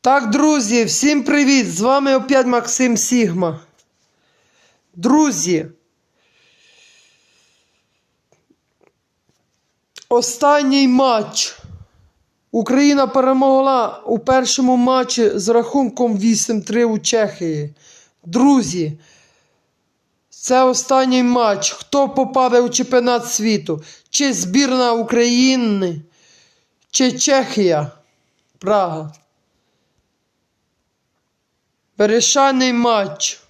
Так, друзі, всім привіт! З вами опять Максим Сігма. Друзі. Останній матч. Україна перемогла у першому матчі з рахунком 8-3 у Чехії. Друзі, це останній матч. Хто попаде у чемпіонат світу? Чи збірна України, чи Чехія? Прага. Вирішальний матч.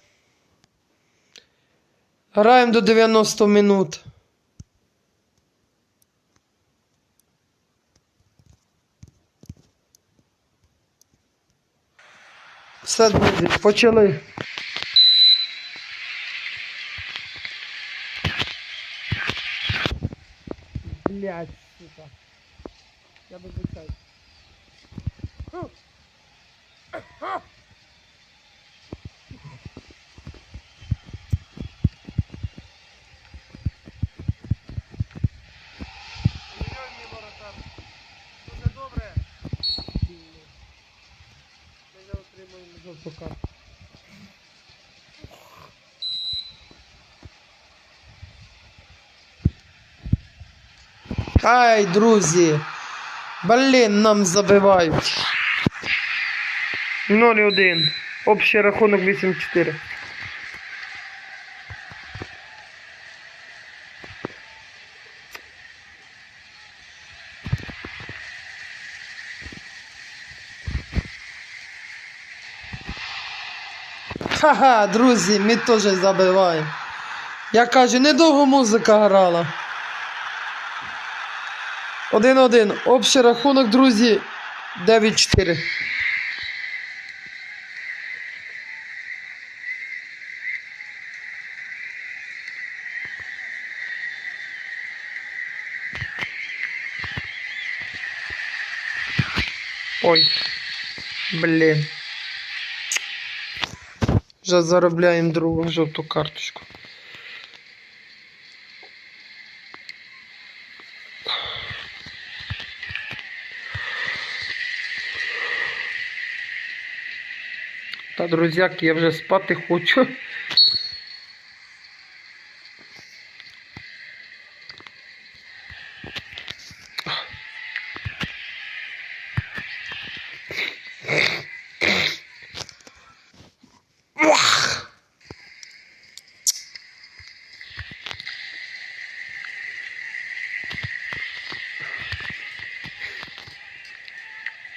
Граємо до 90 минут. Все, друзі, почали. Блять, сука. Я вибачаю. Дуже добре. Ми не отримуємо жовту карту. Ай, друзі. Блін, нам забивають. 0-1. Общий рахунок 8-4. Ха-ха, друзі, ми теж забиваємо. Я кажу, недовго музика грала. Один-один. Общий рахунок, друзі, 9-4. Ой. Блін. Вже заробляємо другу жовту карточку. Та, друзяки, я вже спати хочу.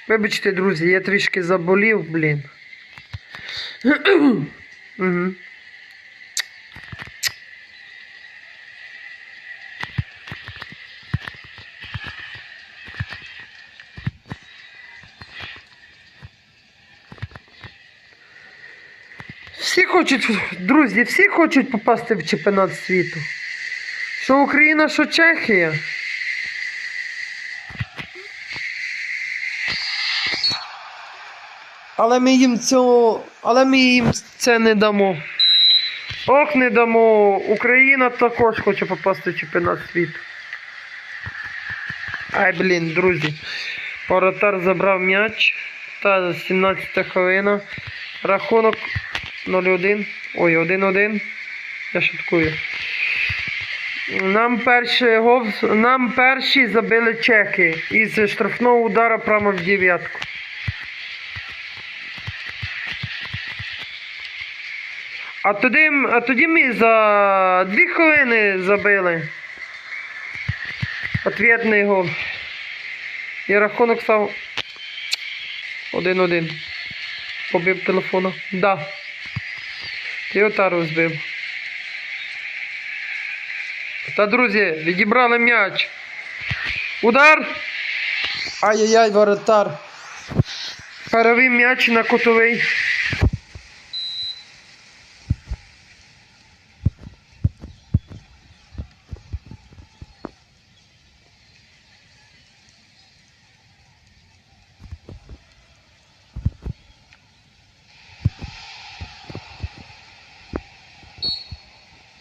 Вибачте, друзі, я трішки заболів, блін. Угу. Всі хочуть, друзі, всі хочуть попасти в чемпіонат світу. Що Україна, що Чехія. Але ми їм цього. Але ми їм це не дамо. Ох, не дамо. Україна також хоче попасти в чемпіонат світу. Ай, блін, друзі. Воротар забрав м'яч. Та 17 хвилина. Рахунок 0-1. Ой, 1-1. Я шуткую. Нам перший гол, нам перші забили чехи із штрафного удара прямо в дев'ятку. А тоді, а тоді ми за дві хвилини забили. Ответний гол. І рахунок став 1-1. Побив телефона. Да. Ти отару збив. Та, друзі, відібрали м'яч. Удар. Ай-яй-яй, воротар. Перевів м'яч на кутовий.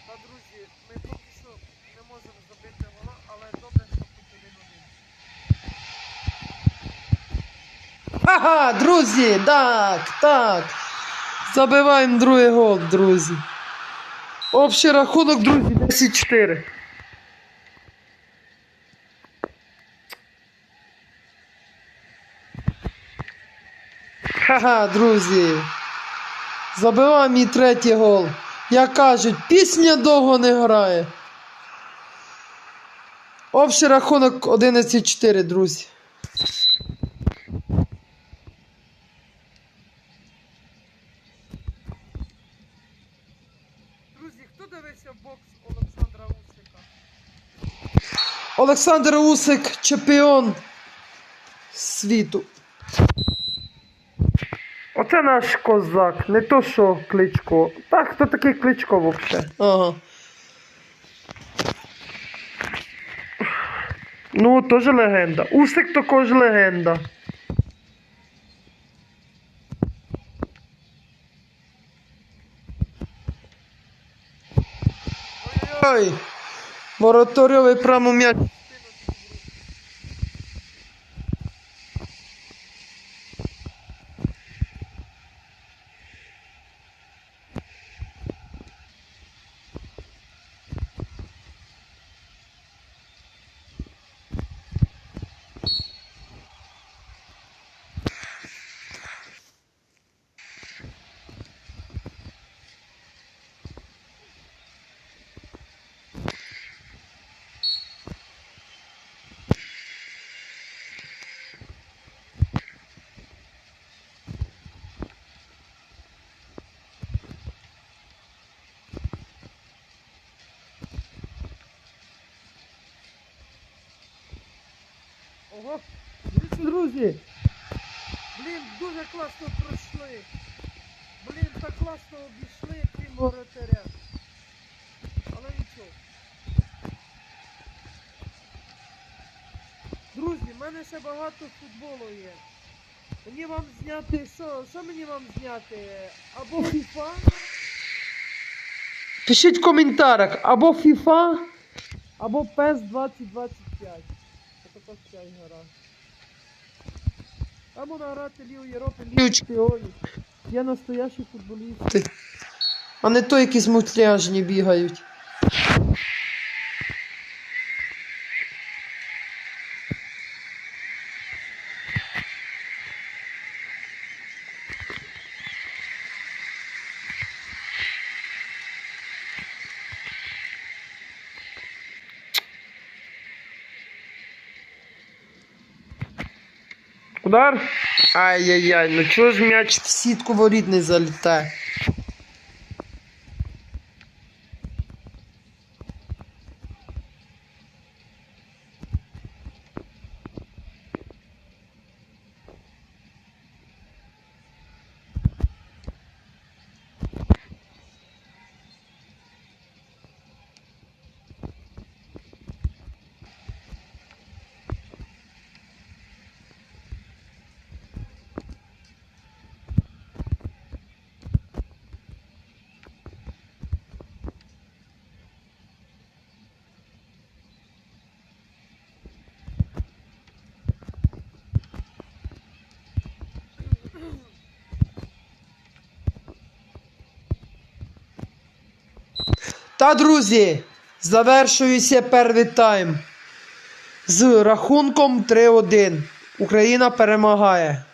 Та, друзі, ми поки що не можемо забити гола, але добре, що хоч один один. Ха-ха, друзі, так, так. Забиваємо другий гол, друзі. Общий рахунок, друзі, 10-4. Ха-ха, друзі. Забиваємо і третій гол. Як кажуть, пісня довго не грає. Общий рахунок 11-4, друзі. Друзі, Олександр Усик чемпіон світу. Оце наш козак, не то що кличко. Так, хто такий кличко взагалі? Ага. Ну, теж легенда. Усик також легенда. Ой, Мораторіовий прямо м'яч. Ого, дивіться, друзі. Блін, дуже класно пройшли. Блін, так класно обійшли, крім воротаря. Але нічого. Друзі, в мене ще багато футболу є. Мені вам зняти, що, що мені вам зняти? Або FIFA. Пишіть в коментарях, або FIFA, або PES 2025. Така вся гра. Там грати Лігу Європи, Лігу Чемпіонів. Є настоящий футболіст. А не той, якісь мутляжні бігають. Удар. Ай-яй-яй, ну чого ж м'яч в сітку воріт не залітає? Та, друзі, завершується перший тайм. З рахунком 3-1. Україна перемагає.